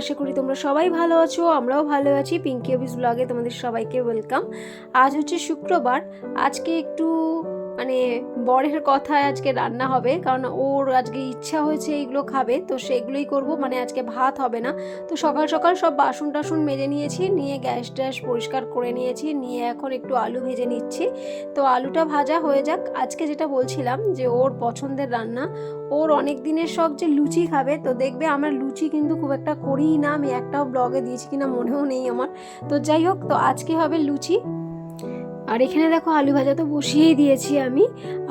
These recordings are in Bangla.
আশা করি তোমরা সবাই ভালো আছো, আমরাও ভালো আছি। পিঙ্কি অফিস ব্লগে তোমাদের সবাইকে ওয়েলকাম আজ হচ্ছে শুক্রবার, আজকে একটু মানে বরের কথায় আজকে রান্না হবে, কারণ ওর আজকে ইচ্ছা হয়েছে এইগুলো খাবে, তো সেগুলোই করব মানে আজকে ভাত হবে না। তো সকাল সকাল সব বাসন টাসন মেজে নিয়েছি, নিয়ে গ্যাস ট্যাস পরিষ্কার করে নিয়েছি, নিয়ে এখন একটু আলু ভেজে নিচ্ছি। তো আলুটা ভাজা হয়ে যাক। আজকে যেটা বলছিলাম যে ওর পছন্দের রান্না, ওর অনেক দিনের শখ যে লুচি খাবে, তো দেখবে আমার লুচি কিন্তু খুব একটা করিই না, আমি একটাও ব্লগে দিয়েছি কিনা মনেও নেই আমার। তো যাই হোক, তো আজকে হবে লুচি। আর এখানে দেখো আলু ভাজা তো বসিয়েই দিয়েছি আমি।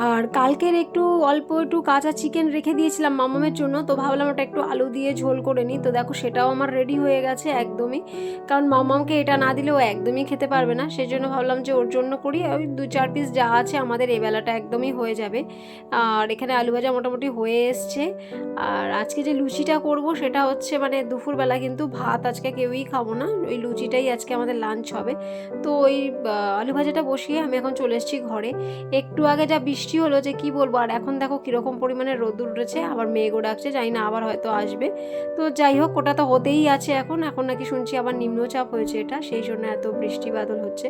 আর কালকের একটু অল্প একটু কাঁচা চিকেন রেখে দিয়েছিলাম মামামের জন্য, তো ভাবলাম ওটা একটু আলু দিয়ে ঝোল করে নিই। তো দেখো সেটাও আমার রেডি হয়ে গেছে একদমই। কারণ মামামকে এটা না দিলে ও একদমই খেতে পারবে না। সেই জন্য ভাবলাম যে ওর জন্য করি, ওই দু চার পিস যা আছে আমাদের এই বেলাটা একদমই হয়ে যাবে। আর এখানে আলু ভাজা মোটামুটি হয়ে এসছে। আর আজকে যে লুচিটা করব সেটা হচ্ছে মানে দুপুরবেলা কিন্তু ভাত, আজকে কেউই খাব না। ওই লুচিটাই আজকে আমাদের লাঞ্চ হবে। তো ওই আলু ভাজাটা বসিয়ে আমি এখন চলে এসেছি ঘরে। একটু আগে যা বৃষ্টি হলো যে কি বলব, আর এখন দেখো কীরকম পরিমাণে রোদ উঠেছে, আবার মেঘও ডাকছে, জানি না আবার হয়তো আসবে। তো যাই হোক, ওটা তো হতেই আছে এখন এখন নাকি শুনছি আবার নিম্নচাপ হয়েছে এটা, সেই জন্য এত বৃষ্টি বাদল হচ্ছে।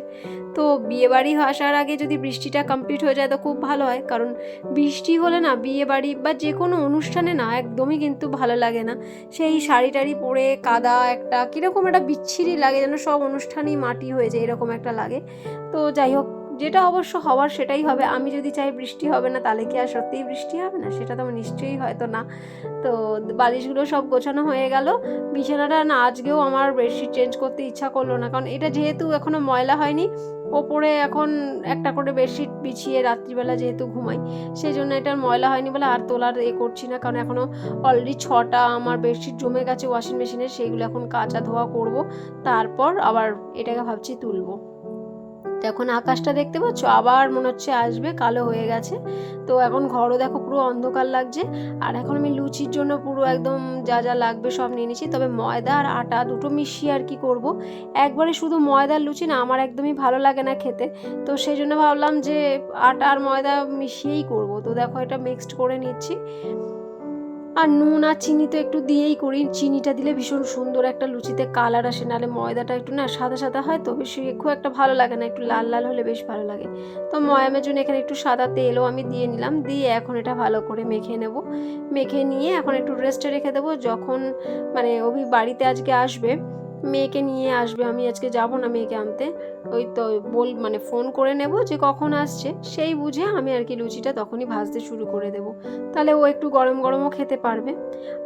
তো বিয়েবাড়ি আসার আগে যদি বৃষ্টিটা কমপ্লিট হয়ে যায় তো খুব ভালো হয়, কারণ বৃষ্টি হলে না বিয়ে বাড়ি বা যে কোনো অনুষ্ঠানে না একদমই কিন্তু ভালো লাগে না। সেই শাড়ি টাড়ি পরে কাদা একটা, কীরকম একটা বিচ্ছিরি লাগে যেন সব অনুষ্ঠানই মাটি হয়ে যায়, এরকম একটা লাগে। তো যাই হোক, যেটা অবশ্য হওয়ার সেটাই হবে। আমি যদি চাই বৃষ্টি হবে না, তাহলে কি আর সত্যিই বৃষ্টি হবে না? সেটা তো নিশ্চয়ই হয়তো না। তো বালিশগুলো সব গোছানো হয়ে গেল। বিছানাটা না, আজকেও আমার বেডশিট চেঞ্জ করতে ইচ্ছা করল না। কারণ এটা যেহেতু এখনও ময়লা হয়নি, ওপরে এখন একটা করে বেডশিট বিছিয়ে রাত্রিবেলা যেহেতু ঘুমাই সেই জন্য এটার ময়লা হয়নি বলে আর তোলার এ করছি না। কারণ এখনও অলরেডি ছটা আমার বেডশিট জমে গেছে ওয়াশিং মেশিনে সেইগুলো এখন কাচা ধোয়া করব। তারপর আবার এটাকে ভাবছি তুলবো। তো এখন আকাশটা দেখতে পাচ্ছ? আবার মনে হচ্ছে আসবে, কালো হয়ে গেছে। তো এখন ঘরও দেখো পুরো অন্ধকার লাগছে। আর এখন আমি লুচির জন্য পুরো একদম যা যা লাগবে সব নিয়ে নিচ্ছি। তবে ময়দা আর আটা দুটো মিশিয়ে আর কি করব। একবারে শুধু ময়দার লুচি না, আমার একদমই ভালো লাগে না খেতে। তো সেই জন্য ভাবলাম যে আটা আর ময়দা মিশিয়েই করব। তো দেখো এটা মিক্সড করে নিচ্ছি। আর নুন আর চিনি তো একটু দিয়েই করি। চিনিটা দিলে ভীষণ সুন্দর একটা লুচিতে কালার আসে, নাহলে ময়দাটা একটু না সাদা সাদা হয় তো, বেশি খুব একটা ভালো লাগে না, একটু লাল লাল হলে বেশ ভালো লাগে। তো ময়ামের জন্য এখানে একটু সাদা তেলও আমি দিয়ে নিলাম, দিয়ে এখন এটা ভালো করে মেখে নেব। মেখে নিয়ে এখন একটু রেস্টে রেখে দেবো, যখন মানে অভি বাড়িতে আজকে আসবে মেয়েকে নিয়ে আসবে, আমি আজকে যাব না মেয়েকে আনতে। ওই তো বল মানে ফোন করে নেব যে কখন আসছে, সেই বুঝে আমি আর কি লুচিটা তখনই ভাজতে শুরু করে দেব। তাহলে ও একটু গরম গরমও খেতে পারবে।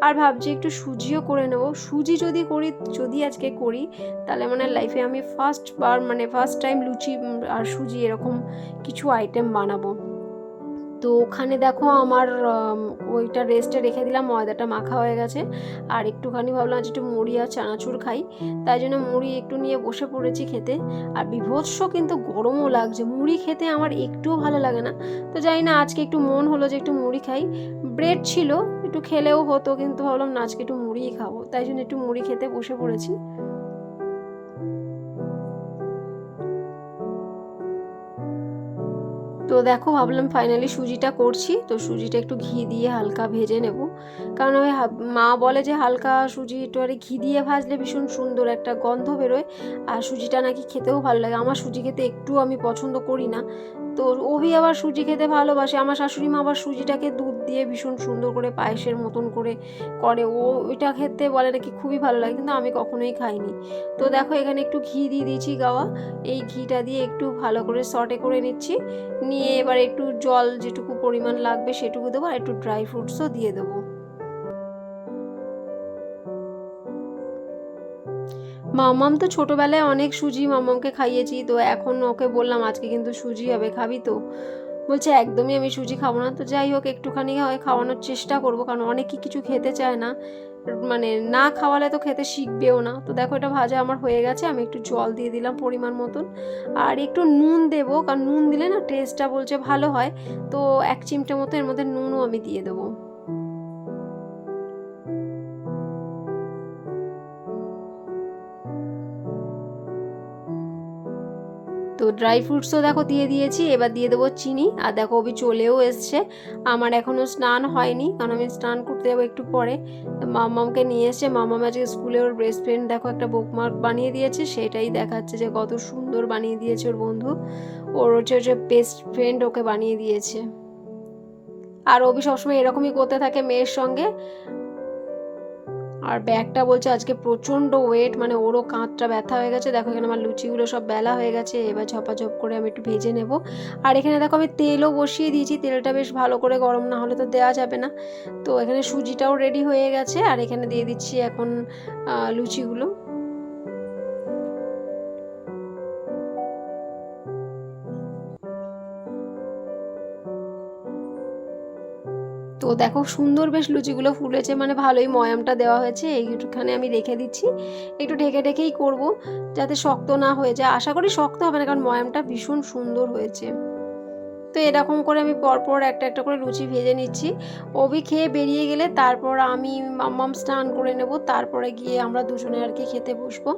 আর ভাবছি একটু সুজিও করে নেব। সুজি যদি করি, যদি আজকে করি, তাহলে মানে লাইফে আমি ফার্স্ট বার মানে ফার্স্ট টাইম লুচি আর সুজি এরকম কিছু আইটেম বানাবো। তো ওখানে দেখো আমার ওইটা রেস্টে রেখে দিলাম, ময়দাটা মাখা হয়ে গেছে। আর একটুখানি ভাবলাম যে একটু মুড়ি আর চানাচুর খাই। তাই জন্য মুড়ি একটু নিয়ে বসে পড়েছি খেতে। আর বিভৎস কিন্তু গরমও লাগছে। মুড়ি খেতে আমার একটুও ভালো লাগে না। তো জানি না, আজকে একটু মন হলো যে একটু মুড়ি খাই। ব্রেড ছিল, একটু খেলেও হতো, কিন্তু ভাবলাম না, আজকে একটু মুড়িই খাব। তাই জন্য একটু মুড়ি খেতে বসে পড়েছি। তো দেখো, ভাবলাম ফাইনালি সুজিটা করছি। তো সুজিটা একটু ঘি দিয়ে হালকা ভেজে নেব। কারণ ওই মা বলে যে হালকা সুজি একটু আর ঘি দিয়ে ভাজলে ভীষণ সুন্দর একটা গন্ধ বেরোয়। আর সুজিটা নাকি খেতেও ভালো লাগে। আমার সুজি খেতে একটু আমি পছন্দ করি না। তো ওভি আবার সুজি খেতে ভালোবাসে। আমার শাশুড়ি মা আবার সুজিটাকে দুধ দিয়ে ভীষণ সুন্দর করে পায়েসের মতন করে করে। ও ওইটা খেতে বলে নাকি খুবই ভালো লাগে, কিন্তু আমি কখনোই খাইনি। তো দেখো, এখানে একটু ঘি দিয়ে দিয়েছি গাওয়া। এই ঘিটা দিয়ে একটু ভালো করে সটে করে নিচ্ছি। নিয়ে এবার একটু জল যেটুকু পরিমাণ লাগবে সেটুকু দেবো আর একটু ড্রাই ফ্রুটসও দিয়ে দেবো। মামাম তো ছোটোবেলায় অনেক সুজি মামামকে খাইয়েছি, তো এখন ওকে বললাম আজকে কিন্তু সুজি হবে, খাবি তো? বলছে, একদমই আমি সুজি খাব না। তো যাই হোক, একটুখানি হয় খাওয়ানোর চেষ্টা করব, কারণ অনেকে কিছু খেতে চায় না। মানে না খাওয়ালে তো খেতে শিখবেও না। তো দেখো, এটা ভাজা আমার হয়ে গেছে, আমি একটু জল দিয়ে দিলাম পরিমাণ মতন। আর একটু নুন দেবো, কারণ নুন দিলে না টেস্টটা বলছে ভালো হয়। তো এক চিমটে মতো এর মধ্যে নুনও আমি দিয়ে দেবো। ড্রাই ফ্রুটসও দেখো দিয়ে দিয়েছি এবার দিয়ে দেবো চিনি। আর দেখো অবি চলেও এসছে। আমার এখনও স্নান হয়নি কারণ আমি স্নান করতে যাব একটু পরে। মামামকে নিয়ে এসছে মামাম আজকে স্কুলে ওর বেস্ট ফ্রেন্ড দেখো একটা বুকমার্ক বানিয়ে দিয়েছে সেটাই দেখাচ্ছে যে কত সুন্দর বানিয়ে দিয়েছে ওর বন্ধু। ওর হচ্ছে হচ্ছে বেস্ট ফ্রেন্ড ওকে বানিয়ে দিয়েছে। আর অভি সবসময় এরকমই করতে থাকে মেয়ের সঙ্গে। আর ব্যাগটা বলছে আজকে প্রচণ্ড ওয়েট মানে ওরও কাঁধটা ব্যথা হয়ে গেছে। দেখো এখানে আমার লুচিগুলো সব বেলা হয়ে গেছে, এবার ঝপাঝপ করে আমি একটু ভেজে নেব। আর এখানে দেখো আমি তেলও বসিয়ে দিয়েছি, তেলটা বেশ ভালো করে গরম না হলে তো দেওয়া যাবে না। তো এখানে সুজিটাও রেডি হয়ে গেছে, আর এখানে দিয়ে দিচ্ছি এখন লুচিগুলো। তো দেখো সুন্দর বেশ লুচিগুলো ফুলেছে মানে ভালোই ময়ামটা দেওয়া হয়েছে এইখানে আমি রেখে দিচ্ছি। একটু ঢেকে ঢেকেই করব, যাতে শক্ত না হয়ে যায়। আশা করি শক্ত হবে না, কারণ ময়ামটা ভীষণ সুন্দর হয়েছে। তো এরকম করে আমি পরপর একটা একটা করে লুচি ভেজে নিচ্ছি। অবি খেয়ে বেরিয়ে গেলে তারপর আমি মাম্মাম স্নান করে নেব, তারপরে গিয়ে আমরা দুজনে আর কি খেতে বসবো।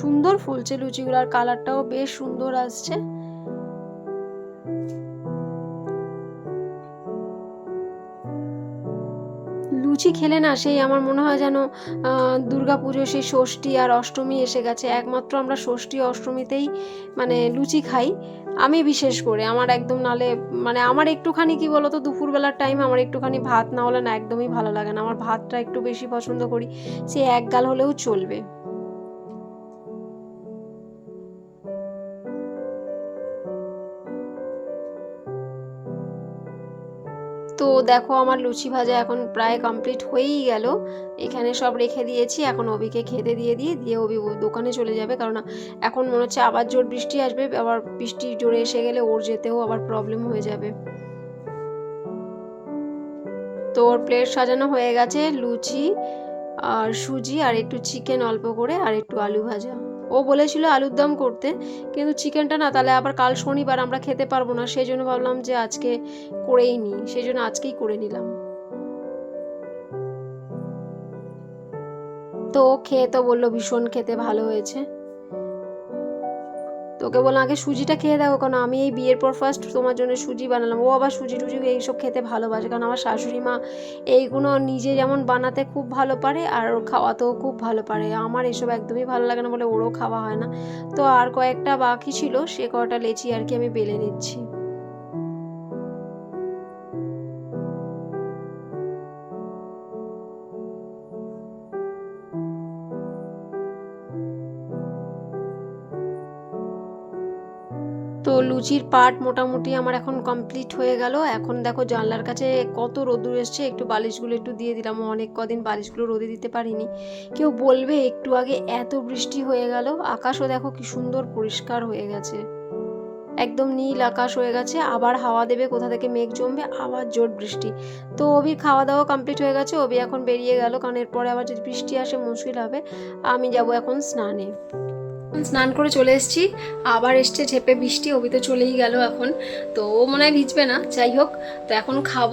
সুন্দর ফুলছে লুচিগুলো, আর কালারটাও বেশ সুন্দর আসছে। লুচি খেলে না সেই আমার মনে হয় যেন দুর্গা পুজো সেই ষষ্ঠী আর অষ্টমী এসে গেছে। একমাত্র আমরা ষষ্ঠী, অষ্টমীতেই মানে লুচি খাই। আমি বিশেষ করে আমার একদম নালে মানে আমার একটুখানি কি বলতো, দুপুরবেলার টাইম আমার একটুখানি ভাত না হলে না একদমই ভালো লাগে না। আমার ভাতটা একটু বেশি পছন্দ করি। সে এক গাল হলেও চলবে। তো দেখো আমার লুচি ভাজা এখন প্রায় কমপ্লিট হয়েই গেল। এখানে সব রেখে দিয়েছি। এখন অবিকে খেতে দিয়ে দিয়ে দিয়ে অবি দোকানে চলে যাবে। কারণ এখন মনে হচ্ছে আবার জোর বৃষ্টি আসবে। আবার বৃষ্টি জোরে এসে গেলে ওর যেতেও আবার প্রবলেম হয়ে যাবে। তো ওর প্লেট সাজানো হয়ে গেছে। লুচি আর সুজি আর একটু চিকেন অল্প করে আর একটু আলু ভাজা। ও বলেছিল আলুর দম করতে, কিন্তু চিকেনটা না, তাহলে আবার কাল শনিবার আমরা খেতে পারব না। সেই জন্য ভাবলাম যে আজকে করেই নিই সেই জন্য আজকেই করে নিলাম। তো খেয়ে তো বলল ভীষণ খেতে ভালো হয়েছে। তোকে বললাম, আগে সুজিটা খেয়ে দেখো, কারণ আমি এই বিয়ের পর ফার্স্ট তোমার জন্য সুজি বানালাম। ও আবার সুজি টুজি এইসব খেতে ভালোবাসে, কারণ আমার শাশুড়ি মা এইগুলো নিজে যেমন বানাতে খুব ভালো পারে, আর খাওয়াতেও খুব ভালো পারে। আমার এসব একদমই ভালো লাগে না বলে ওরও খাওয়া হয় না। তো আর কয়েকটা বাকি ছিল, সে কটা লেচি আর কি আমি বেলে নিচ্ছি। লুচির পার্ট মোটামুটি আমার এখন কমপ্লিট হয়ে গেল। এখন দেখো জানলার কাছে কত রোদ্দুর এসছে, একটু বালিশগুলো একটু দিয়ে দিলাম। অনেক কদিন বালিশগুলো রোদে দিতে পারিনি। কেউ বলবে একটু আগে এত বৃষ্টি হয়ে গেল, আকাশও দেখো কি সুন্দর পরিষ্কার হয়ে গেছে। একদম নীল আকাশ হয়ে গেছে, আবার হাওয়া দেবে, কোথা থেকে মেঘ জমবে, আবার জোর বৃষ্টি। তো অবির খাওয়া দাওয়া কমপ্লিট হয়ে গেছে অবি এখন বেরিয়ে গেল, কারণ এরপরে আবার যদি বৃষ্টি আসে মুশকিল হবে, আমি যাব এখন স্নানে। স্নান করে চলে এসেছি। আবার এসছে ঝেপে বৃষ্টি অবি তো চলেই গেল এখন। তো ও মনে হয় ভিজবে না, যাই হোক, তো এখন খাব।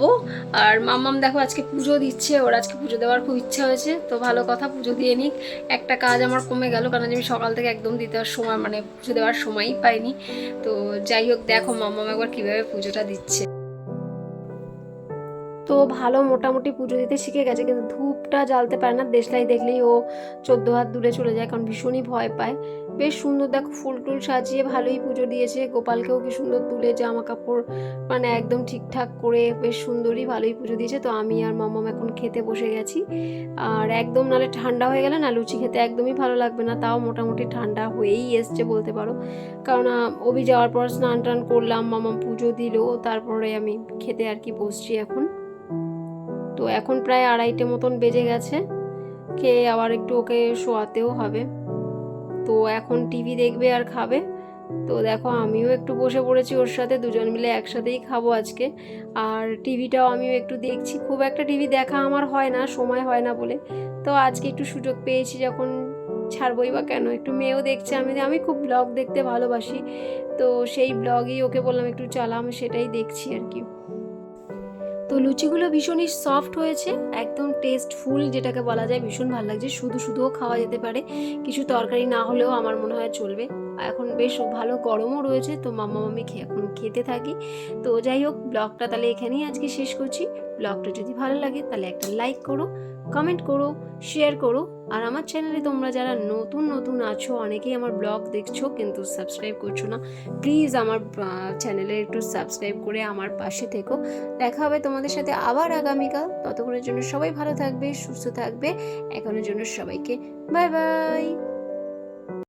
আর মাম্মাম দেখো আজকে পুজো দিচ্ছে, ওর আজকে পুজো দেওয়ার খুব ইচ্ছা হয়েছে। তো ভালো কথা, পুজো দিয়ে নিক। একটা কাজ আমার কমে গেল, কারণ আমি সকাল থেকে একদম দিতে সময় মানে পুজো দেওয়ার সময়ই পাইনি। তো যাই হোক, দেখো মাম্মাম একবার কীভাবে পুজোটা দিচ্ছে। তো ভালো মোটামুটি পুজো দিতে শিখে গেছে, কিন্তু ধূপটা জ্বালতে পারে না। দেশলাই দেখলেই ও চোদ্দ হাত দূরে চলে যায়, কারণ ভীষণই ভয় পায়। বেশ সুন্দর, দেখো, ফুল টুল সাজিয়ে ভালোই পুজো দিয়েছে। গোপালকেও কি সুন্দর তুলে জামা কাপড় মানে একদম ঠিকঠাক করে বেশ সুন্দরই ভালোই পুজো দিয়েছে। তো আমি আর মামাম এখন খেতে বসে গেছি। আর একদম নালে ঠান্ডা হয়ে গেলে না, লুচি খেতে একদমই ভালো লাগবে না। তাও মোটামুটি ঠান্ডা হয়েই এসছে বলতে পারো। কারণ অভি যাওয়ার পর স্নান টান করলাম, মামাম পুজো দিল, তারপরে আমি খেতে আর কি বসছি এখন। তো এখন প্রায় আড়াইটে মতন বেজে গেছে। খেয়ে আবার একটু ওকে শোয়াতেও হবে। তো এখন টিভি দেখবে আর খাবে। তো দেখো আমিও একটু বসে পড়েছি ওর সাথে, দুজন মিলে একসাথেই খাব আজকে। আর টিভিটাও আমিও একটু দেখছি। খুব একটা টিভি দেখা আমার হয় না, সময় হয় না বলে। তো আজকে একটু সুযোগ পেয়েছি যখন ছাড়বই বা কেন? একটু মেয়েও দেখছে আমি। আমি খুব ব্লগ দেখতে ভালোবাসি। তো সেই ব্লগই ওকে বললাম একটু চালা আমি সেটাই দেখছি আর কি। তো লুচিগুলো ভীষণই সফট হয়েছে, একদম টেস্টফুল যেটাকে বলা যায়, ভীষণ ভালো লাগছে। শুধু শুধুও খাওয়া যেতে পারে, কিছু তরকারি না হলেও আমার মনে হয় চলবে। এখন বেশ ভালো গরমও রয়েছে, তো মামা মামি এখন খেতে থাকি। তো যাই হোক, ব্লগটা তাহলে এখানেই আজকে শেষ করছি। ব্লগটা যদি ভালো লাগে তাহলে একটা লাইক করো কমেন্ট করো শেয়ার করো। আর আমার চ্যানেলে তোমরা যারা নতুন নতুন আছো, অনেকেই আমার ব্লগ দেখছ কিন্তু সাবস্ক্রাইব করছ না প্লিজ আমার চ্যানেলে একটু সাবস্ক্রাইব করে আমার পাশে থেকো। দেখা হবে তোমাদের সাথে আবার আগামীকাল। ততক্ষণের জন্য সবাই ভালো থাকবে, সুস্থ থাকবে। এখনের জন্য সবাইকে বাই বাই